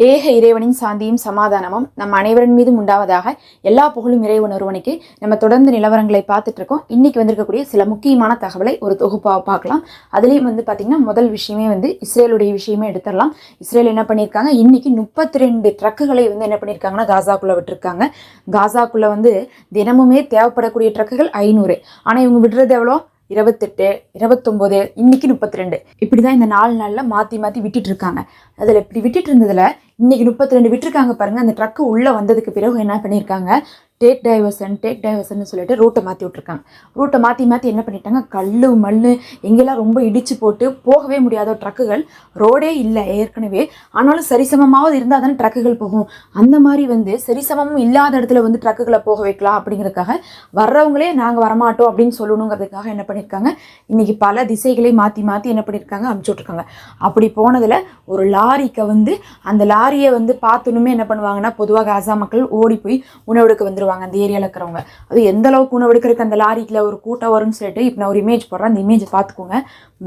ஏக இறைவனின் சாந்தியும் சமாதானமும் நம் அனைவரின் மீதும் உண்டாவதாக எல்லா புகழும் இறைவன் ஒருவனுக்கு நம்ம தொடர்ந்து நிலவரங்களை பார்த்துட்டு இருக்கோம். இன்னைக்கு வந்திருக்கக்கூடிய சில முக்கியமான தகவலை ஒரு தொகுப்பாக பார்க்கலாம். அதுலேயும் வந்து பார்த்திங்கன்னா முதல் விஷயமே வந்து இஸ்ரேலுடைய விஷயமே எடுத்துடலாம். இஸ்ரேல் என்ன பண்ணியிருக்காங்க? இன்னைக்கு முப்பத்தி ரெண்டு ட்ரக்குகளை வந்து என்ன பண்ணியிருக்காங்கன்னா காசாக்குள்ளே விட்டுருக்காங்க. காசாக்குள்ளே வந்து தினமுமே தேவைப்படக்கூடிய ட்ரக்குகள் ஐநூறு. ஆனால் இவங்க விடுறது எவ்வளோ? இருபத்தெட்டு இருபத்தொம்போது இன்னைக்கு முப்பத்தி ரெண்டு இப்படி தான் இந்த நாலு நாளில் மாற்றி மாற்றி விட்டுட்டு இருக்காங்க அதில் இப்படி விட்டுட்டு இருந்ததில் இன்னைக்கு முப்பத்தி ரெண்டு விட்டுருக்காங்க பாருங்கள் அந்த ட்ரக்கு உள்ளே வந்ததுக்கு பிறகு என்ன பண்ணியிருக்காங்க? டேக் டைவர்சன் டேக் டைவர்சன் சொல்லிட்டு ரூட்டை மாற்றி விட்ருக்காங்க ரூட்டை மாற்றி மாற்றி என்ன பண்ணிட்டாங்க? கல் மண் எங்கெல்லாம் ரொம்ப இடிச்சு போட்டு போகவே முடியாத ட்ரக்குகள் ரோடே இல்லை ஏற்கனவே. ஆனாலும் சரிசமமாவது இருந்தால் தானே ட்ரக்குகள் போகும். அந்த மாதிரி வந்து சரிசமமும் இல்லாத இடத்துல வந்து ட்ரக்குகளை போக வைக்கலாம் அப்படிங்கிறதுக்காக வர்றவங்களே நாங்கள் வரமாட்டோம் அப்படின்னு சொல்லணுங்கிறதுக்காக என்ன பண்ணியிருக்காங்க இன்னைக்கு பல திசைகளை மாற்றி மாற்றி என்ன பண்ணியிருக்காங்க அனுப்பிச்சி விட்ருக்காங்க அப்படி போனதில் ஒரு லாரிக்கு வந்து அந்த லாரியை வந்து பார்த்தணுமே என்ன பண்ணுவாங்கன்னா பொதுவாக அசாம் மக்கள் ஓடி போய் உணவெடுக்க வந்துருவாங்க அந்த ஏரியாவில் இருக்கிறவங்க. அது எந்த அளவுக்கு உணவெடுக்கிறதுக்கு அந்த லாரிக்குள்ள ஒரு கூட்டம் வரும்னு சொல்லிட்டு இப்போ நான் ஒரு இமேஜ் போடுறேன். அந்த இமேஜை பார்த்துக்கோங்க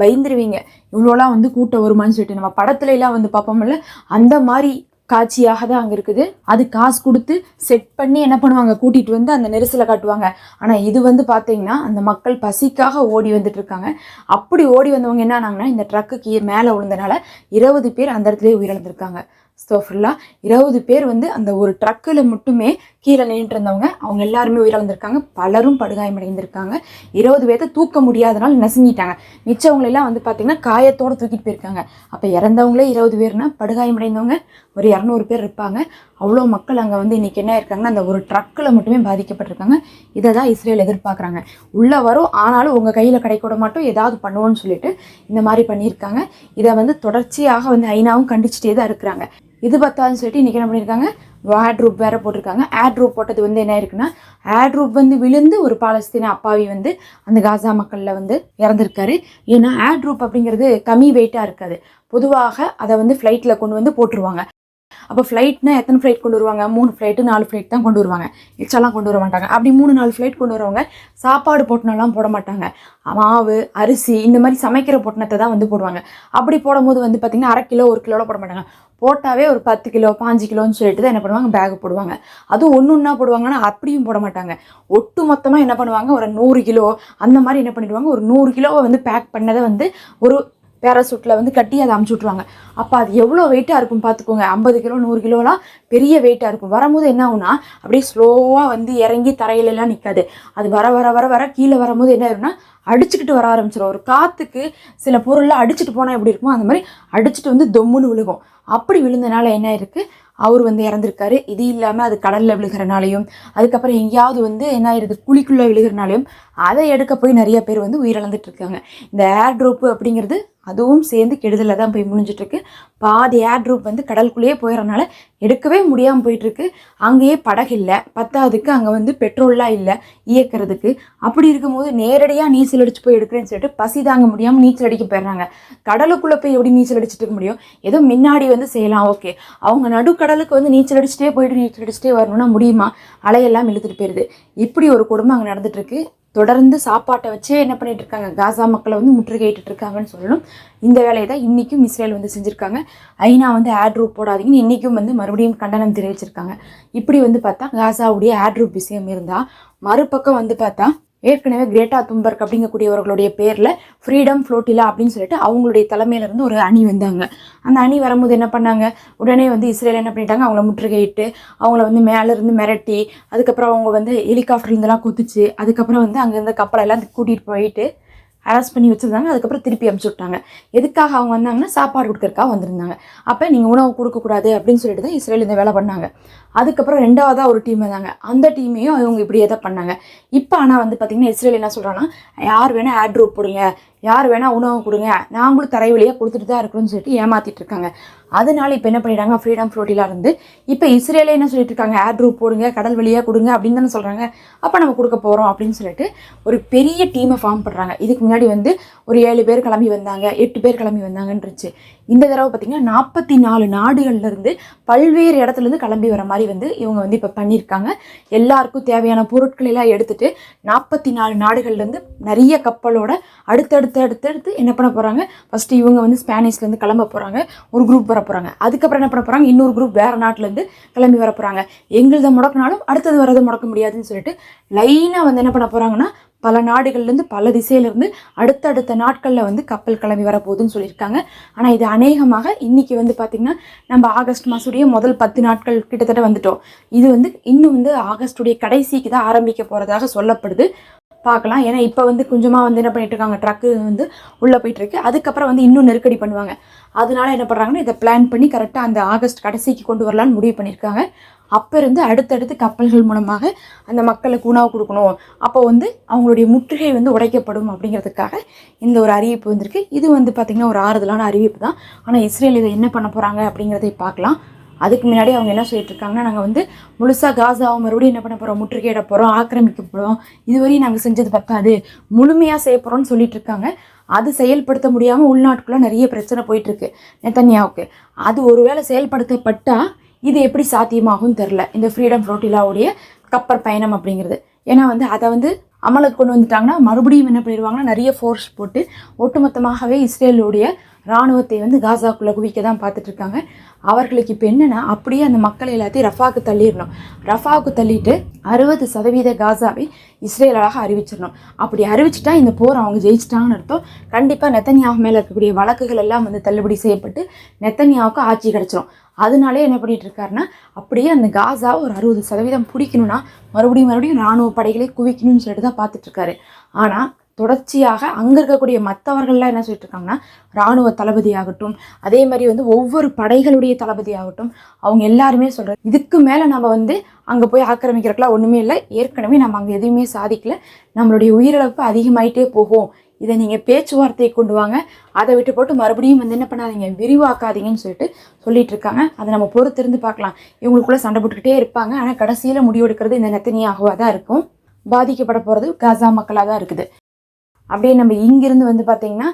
பயந்துருவீங்க. இவ்வளோலாம் வந்து கூட்டம் வருமான்னு சொல்லிட்டு நம்ம படத்துல எல்லாம் வந்து பார்ப்போம்ல அந்த மாதிரி காட்சியாக தான் அங்கே இருக்குது. அது காசு கொடுத்து செட் பண்ணி என்ன பண்ணுவாங்க? கூட்டிகிட்டு வந்து அந்த நெரிசலை காட்டுவாங்க. ஆனால் இது வந்து பார்த்தீங்கன்னா அந்த மக்கள் பசிக்காக ஓடி வந்துட்டு இருக்காங்க. அப்படி ஓடி வந்தவங்க என்ன ஆனாங்கன்னா இந்த ட்ரக்குக்கு மேலே விழுந்தனால இருபது பேர் அந்த இடத்துலயே உயிரிழந்திருக்காங்க. ஸ்டோஃபுல்லா இருபது பேர் வந்து அந்த ஒரு ட்ரக்கில் மட்டுமே கீழே நின்றுட்டு இருந்தவங்க அவங்க எல்லாருமே உயிரிழந்திருக்காங்க பலரும் படுகாயமடைந்திருக்காங்க. இருபது பேர்த்த தூக்க முடியாதனால நசுங்கிட்டாங்க. மிச்சவங்களெல்லாம் வந்து பார்த்திங்கன்னா காயத்தோடு தூக்கிட்டு போயிருக்காங்க. அப்போ இறந்தவங்களே இருபது பேர்னா படுகாயமடைந்தவங்க ஒரு இரநூறு பேர் இருப்பாங்க. அவ்வளோ மக்கள் அங்கே வந்து இன்றைக்கி என்ன இருக்காங்கன்னா அந்த ஒரு ட்ரக்கில் மட்டுமே பாதிக்கப்பட்டிருக்காங்க. இதை தான் இஸ்ரேல் எதிர்பார்க்குறாங்க. உள்ளே வரும். ஆனாலும் உங்கள் கையில் கிடைக்கூட மாட்டோம். ஏதாவது பண்ணுவோன்னு சொல்லிட்டு இந்த மாதிரி பண்ணியிருக்காங்க. இதை வந்து தொடர்ச்சியாக வந்து ஐநாவும் கண்டிச்சிட்டே தான் இருக்கிறாங்க. இது பத்தாதுன்னு சொல்லிட்டு இன்றைக்கி என்ன பண்ணியிருக்காங்க ஆட்ரூப் வேறு போட்டிருக்காங்க. ஆட்ரூப் போட்டது வந்து என்ன இருக்குன்னா ஆட்ரூப் வந்து விழுந்து ஒரு பாலஸ்தீன அப்பாவி வந்து அந்த காசா மக்களில் வந்து இறந்துருக்காரு. ஏன்னா ஆட்ரூப் அப்படிங்கிறது கம்மி வெயிட்டாக இருக்காது. பொதுவாக அதை வந்து ஃப்ளைட்டில் கொண்டு வந்து போட்டுருவாங்க. அப்போ ஃப்ளைட்னா எத்தனை ஃப்ளைட் கொண்டு வருவாங்க? மூணு ஃப்ளைட்டு நாலு ஃப்ளைட் தான் கொண்டு வருவாங்க. எக்ஸ்ட்ராலாம் கொண்டு வர மாட்டாங்க. அப்படி மூணு நாலு ஃப்ளைட் கொண்டு வரவங்க சாப்பாடு பொட்டணம்லாம் போட மாட்டாங்க. மாவு அரிசி இந்த மாதிரி சமைக்கிற பொட்டணத்தை தான் வந்து போடுவாங்க. அப்படி போடும்போது வந்து பார்த்திங்கன்னா அரை கிலோ ஒரு கிலோவில் போட மாட்டாங்க. போட்டாவே ஒரு பத்து கிலோ பாஞ்சு கிலோன்னு சொல்லிட்டு தான் என்ன பண்ணுவாங்க? பேக் போடுவாங்க. அதுவும் ஒன்று ஒன்றா போடுவாங்கன்னா அப்படியும் போட மாட்டாங்க. ஒட்டு மொத்தமாக என்ன பண்ணுவாங்க? ஒரு நூறு கிலோ அந்த மாதிரி என்ன பண்ணிடுவாங்க? ஒரு நூறு கிலோவை வந்து பேக் பண்ணதை வந்து ஒரு பேராசூட்டில் வந்து கட்டி அதை அமுச்சு விட்ருவாங்க அப்போ அது எவ்வளோ வெயிட்டாக இருக்கும் பார்த்துக்கோங்க ஐம்பது கிலோ நூறு கிலோலாம் பெரிய வெயிட்டாக இருக்கும். வரும்போது என்ன ஆகுனா அப்படியே ஸ்லோவாக வந்து இறங்கி தரையிலலாம் நிற்காது அது வர வர வர வர கீழே வரும்போது என்ன ஆயிரும்னா அடிச்சுக்கிட்டு வர ஆரம்பிச்சிடும் ஒரு காற்றுக்கு சில பொருள்லாம் அடிச்சுட்டு போனால் எப்படி இருக்குமோ அந்த மாதிரி அடிச்சுட்டு வந்து தொம்முன்னு விழுகும். அப்படி விழுந்தனால என்ன இருக்குது அவர் வந்து இறந்துருக்காரு. இது இல்லாமல் அது கடலில் விழுகிறனாலையும் அதுக்கப்புறம் எங்கேயாவது வந்து என்ன ஆயிடுது குழிக்குள்ளே விழுகிறனாலையும் அதை எடுக்க போய் நிறைய பேர் வந்து உயிரிழந்துட்டு இருக்காங்க. இந்த ஏர் ட்ரோப்பு அப்படிங்கிறது அதுவும் சேர்ந்து கெடுதலில் தான் போய் முடிஞ்சிட்ருக்கு. பாதி ஏர் ட்ரூப் வந்து கடலுக்குள்ளேயே போயிடறனால எடுக்கவே முடியாமல் போயிட்டுருக்கு அங்கேயே படகு இல்லை பத்தாவதுக்கு அங்கே வந்து பெட்ரோல்லாம் இல்லை இயக்கிறதுக்கு. அப்படி இருக்கும்போது நேரடியாக நீச்சல் அடித்து போய் எடுக்கிறேன்னு சொல்லிட்டு பசி தாங்க முடியாமல் நீச்சல் அடிக்க போயிடுறாங்க கடலுக்குள்ளே போய் எப்படி நீச்சல் அடிச்சுட்டு இருக்க முடியும்? ஏதோ முன்னாடி வந்து செய்யலாம் ஓகே. அவங்க நடுக்கடலுக்கு வந்து நீச்சல் அடிச்சுட்டே போயிட்டு நீச்சல் அடிச்சுட்டே வரணும்னா முடியுமா? அலையெல்லாம் இழுத்துட்டு போயிடுது இப்படி ஒரு குடும்பம் அங்கே நடந்துட்டுருக்கு தொடர்ந்து சாப்பாட்டை வச்சே என்ன பண்ணிட்டு இருக்காங்க? காசா மக்களை வந்து முற்றுகையிட்டு இருக்காங்கன்னு சொல்லணும். இந்த வேலையை தான் இன்றைக்கும் இஸ்ரேல் வந்து செஞ்சுருக்காங்க. ஐநா வந்து ஆட் ரூப் போடாதீங்கன்னு இன்றைக்கும் வந்து மறுபடியும் கண்டனம் தெரிவிச்சிருக்காங்க. இப்படி வந்து பார்த்தா காசாவுடைய ஆட் ரூப் விஷயம் இருந்தால் மறுபக்கம் வந்து பார்த்தா ஏற்கனவே கிரேட்டா தும்பர்க் அப்படிங்கக்கூடியவர்களுடைய பேரில் ஃப்ரீடம் ஃப்ளோட்டிலா அப்படின்னு சொல்லிட்டு அவங்களுடைய தலைமையிலேருந்து ஒரு அணி வந்தாங்க. அந்த அணி வரும்போது என்ன பண்ணாங்க? உடனே வந்து இஸ்ரேல் என்ன பண்ணிட்டாங்க? அவங்கள முற்றுகையிட்டு அவங்கள வந்து மேலேருந்து மிரட்டி அதுக்கப்புறம் அவங்க வந்து ஹெலிகாப்டர்லேருந்துலாம் குதிச்சு அதுக்கப்புறம் வந்து அங்கேருந்து கப்பலெல்லாம் கூட்டிகிட்டு போயிட்டு அரெஸ்ட் பண்ணி வச்சுருந்தாங்க. அதுக்கப்புறம் திருப்பி அமுச்சு விட்டாங்க. எதுக்காக அவங்க வந்தாங்கன்னா சாப்பாடு கொடுக்குறக்காக வந்திருந்தாங்க. அப்போ நீங்கள் உணவு கொடுக்கக்கூடாது அப்படின்னு சொல்லிட்டு தான் இஸ்ரேல் இந்த வேலை பண்ணாங்க. அதுக்கப்புறம் ரெண்டாவதாக ஒரு டீம் இருந்தாங்க அந்த டீமையும் அவங்க இப்படியே தான் பண்ணாங்க. இப்போ ஆனால் வந்து பார்த்திங்கன்னா இஸ்ரேல் என்ன சொல்கிறாங்கன்னா யார் வேணால் ஆட் ரூப் போடுங்க. யார் வேணால் உணவு கொடுங்க. நாங்களும் தரை வழியாக கொடுத்துட்டு தான் இருக்கிறோம்னு சொல்லிட்டு ஏமாற்றிட்டு இருக்காங்க. அதனால இப்போ என்ன பண்ணிடுறாங்க? ஃப்ரீடம் ஃப்ளோட்டிலாம் இருந்து இப்போ இஸ்ரேலே என்ன சொல்லிட்டு இருக்காங்க? ஆட் போடுங்க கடல் வழியாக கொடுங்க அப்படின்னு தானே சொல்கிறாங்க அப்போ நம்ம கொடுக்க போகிறோம் அப்படின்னு சொல்லிட்டு ஒரு பெரிய டீமை ஃபார்ம் பண்ணுறாங்க இதுக்கு முன்னாடி வந்து ஒரு ஏழு பேர் கிளம்பி வந்தாங்க எட்டு பேர் கிளம்பி வந்தாங்கன்னு இருந்துச்சு. இந்த தடவை பார்த்திங்கன்னா நாற்பத்தி நாலு நாடுகள்லேருந்து பல்வேறு இடத்துலேருந்து கிளம்பி வர மாதிரி வந்து இவங்க வந்து இப்போ பண்ணியிருக்காங்க. எல்லாருக்கும் தேவையான பொருட்கள் எல்லாம் நாற்பத்தி நாலு நாடுகள்லேருந்து நிறைய கப்பலோட அடுத்தடுத்து அடுத்தடுத்து என்ன பண்ண போகிறாங்க ஃபஸ்ட்டு இவங்க வந்து ஸ்பானிஷ்லேருந்து கிளம்ப போகிறாங்க ஒரு குரூப் வர போகிறாங்க அதுக்கப்புறம் என்ன பண்ண போகிறாங்க இன்னொரு குரூப் வேறு நாட்டிலேருந்து கிளம்பி வர போகிறாங்க எங்களது முடக்கினாலும் அடுத்தது வரது முடக்க முடியாதுன்னு சொல்லிட்டு லைனாக வந்து என்ன பண்ண போகிறாங்கன்னா பல நாடுகள்லேருந்து பல திசையிலேருந்து அடுத்தடுத்த நாட்களில் வந்து கப்பல் கிளம்பி வரப்போகுதுன்னு சொல்லியிருக்காங்க. ஆனால் இது அநேகமாக இன்றைக்கி வந்து பார்த்திங்கன்னா நம்ம ஆகஸ்ட் மாதத்துடைய முதல் பத்து நாட்கள் கிட்டத்தட்ட வந்துட்டோம். இது வந்து இன்னும் வந்து ஆகஸ்டுடைய கடைசிக்கு தான் ஆரம்பிக்க போகிறதாக சொல்லப்படுது. பார்க்கலாம். ஏன்னா இப்போ வந்து கொஞ்சமாக வந்து என்ன பண்ணிட்டு இருக்காங்க ட்ரக்கு வந்து உள்ளே போயிட்டு இருக்கு அதுக்கப்புறம் வந்து இன்னும் நெருக்கடி பண்ணுவாங்க. அதனால என்ன பண்ணுறாங்கன்னா இதை பிளான் பண்ணி கரெக்டாக அந்த ஆகஸ்ட் கடைசிக்கு கொண்டு வரலான்னு முடிவு பண்ணியிருக்காங்க. அப்போ இருந்து அடுத்தடுத்து கப்பல்கள் மூலமாக அந்த மக்களுக்கு உணவு கொடுக்கணும். அப்போ வந்து அவங்களுடைய முற்றுகை வந்து உடைக்கப்படும் அப்படிங்கிறதுக்காக இந்த ஒரு அறிவிப்பு வந்திருக்கு. இது வந்து பார்த்திங்கன்னா ஒரு ஆறுதலான அறிவிப்பு தான். ஆனால் இஸ்ரேல் இதை என்ன பண்ண போகிறாங்க அப்படிங்கிறதை பார்க்கலாம். அதுக்கு முன்னாடி அவங்க என்ன சொல்லிட்டு இருக்காங்கன்னா நாங்கள் வந்து முழுசாக காசாவை மறுபடியும் என்ன பண்ண போகிறோம் முற்றுகையிட போகிறோம் ஆக்கிரமிக்க போகிறோம் இதுவரையும் நாங்கள் செஞ்சது பத்தாது முழுமையாக செய்ய போகிறோம்னு சொல்லிட்டு இருக்காங்க அது செயல்படுத்த முடியாமல் உள்நாட்டுக்குள்ளே நிறைய பிரச்சனை போயிட்டுருக்கு. நெத்தன்யாவுக்கு. அது ஒருவேளை செயல்படுத்தப்பட்டால் இது எப்படி சாத்தியமாகும் தெரில இந்த ஃப்ரீடம் ஃப்ளோட்டிலாவுடைய கப்பர் பயணம் அப்படிங்கிறது. ஏன்னா வந்து அதை வந்து அமலுக்கு கொண்டு வந்துட்டாங்கன்னா மறுபடியும் என்ன பண்ணிடுவாங்கன்னா நிறைய ஃபோர்ஸ் போட்டு ஒட்டுமொத்தமாகவே இஸ்ரேலுடைய இராணுவத்தை வந்து காசாக்குள்ளே குவிக்க தான் பார்த்துட்ருக்காங்க. அவர்களுக்கு இப்போ என்னென்னா அப்படியே அந்த மக்கள் எல்லாத்தையும் ரஃபாவுக்கு தள்ளிடணும். ரஃபாவுக்கு தள்ளிட்டு அறுபது சதவீத காசாவை இஸ்ரேலாக அறிவிச்சிடணும். அப்படி அறிவிச்சிட்டா இந்த போர் அவங்க ஜெயிச்சிட்டாங்கன்னு அர்த்தம். கண்டிப்பாக நெத்தன்யாவு மேலே இருக்கக்கூடிய வழக்குகள் எல்லாம் வந்து தள்ளுபடி செய்யப்பட்டு நெத்தன்யாவுக்கு ஆட்சி கிடச்சிரும். அதனாலே என்ன பண்ணிகிட்டு இருக்காருன்னா அப்படியே அந்த காசா ஒரு அறுபது சதவீதம் பிடிக்கணும்னா மறுபடியும் மறுபடியும் இராணுவ படைகளை குவிக்கணும்னு சொல்லிட்டு தான் பார்த்துட்ருக்காரு ஆனால் தொடர்ச்சியாக அங்கே இருக்கக்கூடிய மற்றவர்கள்லாம் என்ன சொல்லிட்டு இருக்காங்கன்னா இராணுவ தளபதி ஆகட்டும் அதே மாதிரி வந்து ஒவ்வொரு படைகளுடைய தளபதி ஆகட்டும் அவங்க எல்லாருமே சொல்கிறது இதுக்கு மேலே நம்ம வந்து அங்கே போய் ஆக்கிரமிக்கிறதுக்குலாம் ஒன்றுமே இல்லை. ஏற்கனவே நம்ம அங்கே எதுவுமே சாதிக்கல. நம்மளுடைய உயிரிழப்பு அதிகமாயிட்டே போகும். இதை நீங்கள் பேச்சுவார்த்தையை கொண்டு வாங்க. அதை விட்டு போட்டு மறுபடியும் வந்து என்ன பண்ணாதீங்க விரிவாக்காதீங்கன்னு சொல்லிட்டு சொல்லிட்டு இருக்காங்க. அதை நம்ம பொறுத்திருந்து பார்க்கலாம். இவங்களுக்குள்ளே சண்டை போட்டுக்கிட்டே இருப்பாங்க. ஆனால் கடைசியில் முடிவெடுக்கிறது இந்த நெத்தனியாகவாக தான் இருக்கும். பாதிக்கப்பட போகிறது காசா மக்களாக தான் இருக்குது. அப்படியே நம்ம இங்கிருந்து வந்து பார்த்தீங்கன்னா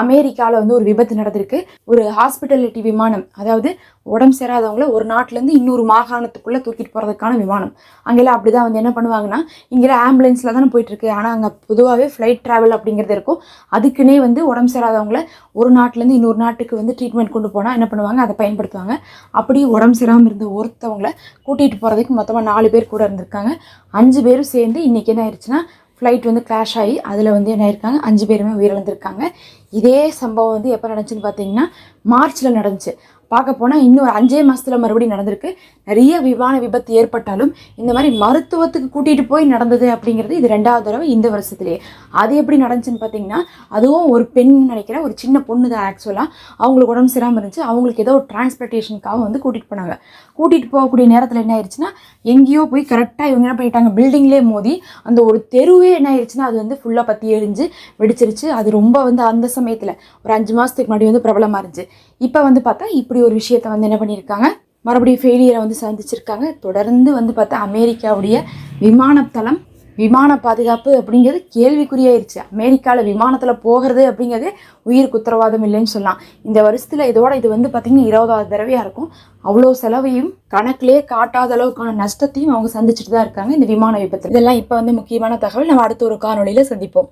அமெரிக்காவில் வந்து ஒரு விபத்து நடந்திருக்கு. ஒரு ஹாஸ்பிட்டாலிட்டி விமானம் அதாவது உடம்பு சேராதவங்கள ஒரு நாட்டிலேருந்து இன்னொரு மாகாணத்துக்குள்ளே தூக்கிட்டு போகிறதுக்கான விமானம். அங்கெல்லாம் அப்படி தான் வந்து என்ன பண்ணுவாங்கன்னா இங்கெல்லாம் ஆம்புலன்ஸில் தானே போயிட்டுருக்கு. ஆனால் அங்கே பொதுவாகவே ஃப்ளைட் ட்ராவல் அப்படிங்கிறது இருக்கும். அதுக்குன்னே வந்து உடம்பு சேராதவங்கள ஒரு நாட்டிலேருந்து இன்னொரு நாட்டுக்கு வந்து ட்ரீட்மெண்ட் கொண்டு போனால் என்ன பண்ணுவாங்க? அதை பயன்படுத்துவாங்க. அப்படி உடம்பு சேராமல் இருந்த ஒருத்தவங்கள கூட்டிகிட்டு போகிறதுக்கு மொத்தமாக நாலு பேர் கூட இருந்திருக்காங்க. அஞ்சு பேரும் சேர்ந்து இன்றைக்கி என்ன ஆயிடுச்சுன்னா ஃப்ளைட் வந்து கிராஷ் ஆகி அதில் வந்து என்ன ஆயிருக்காங்க? அஞ்சு பேருமே உயிரிழந்திருக்காங்க. இதே சம்பவம் வந்து எப்போ நடந்துச்சுன்னு பார்த்தீங்கன்னா மார்ச்சில் நடந்துச்சு. பார்க்க போனால் இன்னும் ஒரு அஞ்சே மாதத்தில் மறுபடியும் நடந்திருக்கு. நிறைய விமான விபத்து ஏற்பட்டாலும் இந்த மாதிரி மருத்துவத்துக்கு கூட்டிகிட்டு போய் நடந்தது அப்படிங்கிறது இது ரெண்டாவது தடவை இந்த வருஷத்துலேயே அது எப்படி நடந்துச்சுன்னு பார்த்தீங்கன்னா அதுவும் ஒரு பெண் நினைக்கிற ஒரு சின்ன பொண்ணு தான் ஆக்சுவலாக அவங்களுக்கு உடம்பு சரியாமல் இருந்துச்சு. அவங்களுக்கு ஏதோ ஒரு டிரான்ஸ்போர்ட்டேஷனுக்காக வந்து கூட்டிகிட்டு போனாங்க. கூட்டிகிட்டு போகக்கூடிய நேரத்தில் என்ன ஆயிடுச்சுன்னா எங்கேயோ போய் கரெக்டாக இவங்க என்ன பண்ணிட்டாங்க பில்டிங்லேயே மோதி அந்த ஒரு தெருவே என்ன ஆயிடுச்சுன்னா அது வந்து ஃபுல்லாக பற்றி எரிஞ்சு வெடிச்சிருச்சு. அது ரொம்ப வந்து அந்த சமயத்தில் ஒரு அஞ்சு மாதத்துக்கு முன்னாடி வந்து பிரபலமாக இருந்துச்சு. இப்போ வந்து பார்த்தா இப்படி ஒரு விஷயத்த வந்து என்ன பண்ணியிருக்காங்க? மறுபடியும் ஃபெயிலியரை வந்து சந்திச்சிருக்காங்க. தொடர்ந்து வந்து பார்த்தா அமெரிக்காவுடைய விமானத்தளம் விமான பாதுகாப்பு அப்படிங்கிறது கேள்விக்குறியாயிருச்சு. அமெரிக்காவில் விமானத்தில் போகிறது அப்படிங்கிறது உயிருக்கு உத்தரவாதம் இல்லைன்னு சொல்லலாம். இந்த வருஷத்தில் இதோட இது வந்து பார்த்திங்கன்னா இருபதாவது தடவையாக இருக்கும். அவ்வளோ செலவையும் கணக்கிலே காட்டாத அளவுக்கான நஷ்டத்தையும் அவங்க சந்திச்சுட்டு தான் இருக்காங்க இந்த விமான விபத்தில். இதெல்லாம் இப்போ வந்து முக்கியமான தகவல். நம்ம அடுத்த ஒரு காணொலியில் சந்திப்போம்.